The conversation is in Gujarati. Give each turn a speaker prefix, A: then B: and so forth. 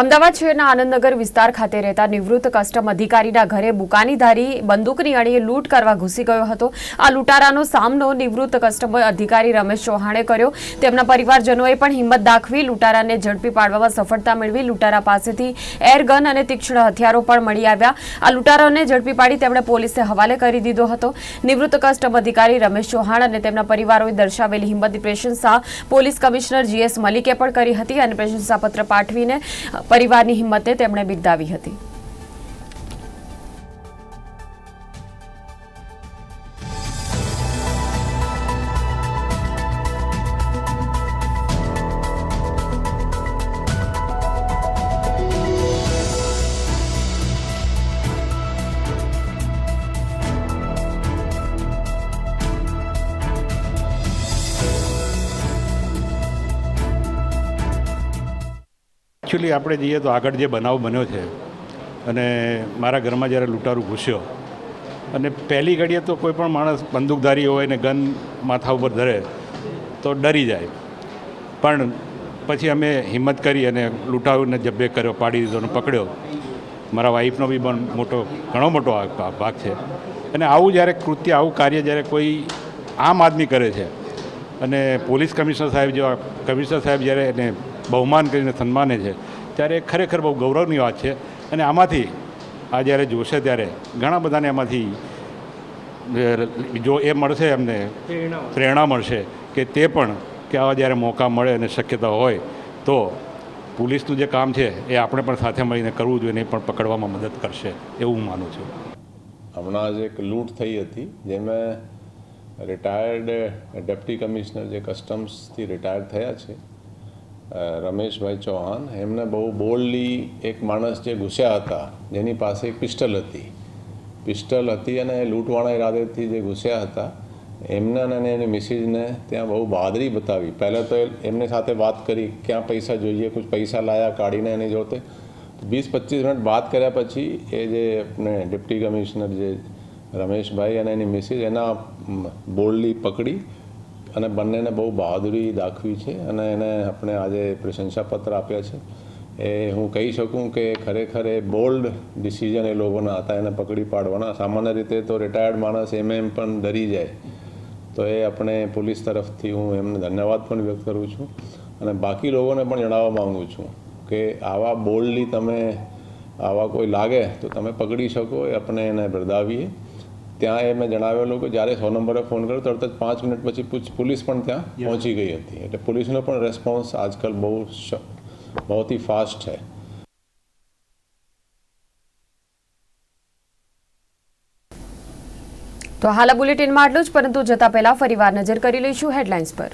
A: અમદાવાદ શહેરના આનંદનગર વિસ્તાર ખાતે રહેતા નિવૃત્ત કસ્ટમ અધિકારીના ઘરે બુકાનીધારી બંદૂકની અણીએ લૂંટ કરવા ઘૂસી ગયો હતો. આ લૂંટારાનો સામનો નિવૃત્ત કસ્ટમ અધિકારી રમેશ ચૌહાણે કર્યો. તેમના પરિવારજનોએ પણ હિંમત દાખવી લૂંટારાને ઝડપી પાડવામાં સફળતા મેળવી લૂંટારા પાસેથી એરગન અને તીક્ષ્ણ હથિયારો પણ મળી આવ્યા. આ લૂંટારાઓને ઝડપી પાડી તેમણે પોલીસે હવાલે કરી દીધો હતો. નિવૃત્ત કસ્ટમ અધિકારી રમેશ ચૌહાણ અને તેમના પરિવારોએ દર્શાવેલી હિંમતની પ્રશંસા પોલીસ કમિશનર જીએસ મલિકે પણ કરી હતી અને પ્રશંસાપત્ર પાઠવીને પરિવારની હિંમતે તેમણે બિરદાવી હતી.
B: એકચ્યુઅલી આપણે જઈએ તો આગળ જે બનાવ બન્યો છે, અને મારા ઘરમાં જ્યારે લૂંટારું ઘૂસ્યો, અને પહેલી ઘડીએ તો કોઈ પણ માણસ બંદૂકધારી હોય ને ગન માથા ઉપર ધરે, તો ડરી જાય. પણ પછી અમે હિંમત કરી અને લૂંટાવીને જબ્બે કર્યો, પાડી દીધો અને પકડ્યો. મારા વાઈફનો બી પણ મોટો, ઘણો મોટો ભાગ છે. અને આવું જ્યારે કૃત્ય, આવું કાર્ય જ્યારે કોઈ આમ આદમી કરે છે, અને પોલીસ કમિશનર સાહેબ જેવા, કમિશનર સાહેબ જ્યારે એને બહુમાન કરીને સન્માને છે. ત્યારે ખરેખર બહુ ગૌરવની વાત છે. અને આમાંથી આ જ્યારે જોશે ત્યારે ઘણા બધાને એમાંથી જો એ મળશે એમને પ્રેરણા મળશે. કે તે પણ કે આવા જ્યારે મોકા મળે અને શક્યતા હોય તો પોલીસનું જે કામ છે એ આપણે પણ સાથે મળીને કરવું જોઈએ એને એ પણ પકડવામાં મદદ કરશે એવું હું માનું છું.
C: હમણાં જ એક લૂંટ થઈ હતી જેમાં રિટાયર્ડ ડેપ્ટી કમિશનર જે કસ્ટમ્સથી રિટાયર થયા છે રમેશભાઈ ચૌહાણ, એમને બહુ બોલ્ડલી એક માણસ જે ઘૂસ્યા હતા, જેની પાસે પિસ્ટલ હતી. પિસ્ટલ હતી અને લૂંટવાણા ઈરાદેથી જે ઘૂસ્યા હતા, એમને અને એની મિસિજને ત્યાં બહુ બહાદરી બતાવી. પહેલાં તો એમની સાથે વાત કરી, ક્યાં પૈસા જોઈએ? કુછ પૈસા લાયા? કાઢીને એની જોતે વીસ પચીસ મિનિટ વાત કર્યા પછી, એ જે આપણે ડિપ્ટી કમિશનર જે રમેશભાઈ અને એની મિસિજ એના બોલ્ડલી પકડી અને બંનેને બહુ બહાદુરી દાખવી છે અને એને આપણે આજે પ્રશંસાપત્ર આપ્યા છે. એ હું કહી શકું કે ખરેખર એ બોલ્ડ ડિસિઝન એ લોકોના હતા, એને પકડી પાડવાના. સામાન્ય રીતે તો રિટાયર્ડ માણસ એમ એમ પણ ડરી જાય. તો એ આપણે પોલીસ તરફથી હું એમને ધન્યવાદ પણ વ્યક્ત કરું છું અને બાકી લોકોને પણ જણાવવા માગું છું કે આવા બોલ્ડલી તમે, આવા કોઈ લાગે તો તમે પકડી શકો, એ આપણે એને બિરદાવીએ. ત્યાં એ મેં જણાવેલું કે જ્યારે સો નંબરે ફોન કર્યો તરત જ પાંચ મિનિટ પછી પૂછ- પોલીસ પણ ત્યાં પહોંચી ગઈ હતી. એટલે પોલીસનો પણ રેસ્પોન્સ આજકાલ બહુ બહુ બહુત ફાસ્ટ છે.
A: તો હાલ બુલેટિનમાં આટલું જ પરંતુ જતા પહેલા ફરીવાર નજર કરી લઈશું હેડલાઇન્સ પર.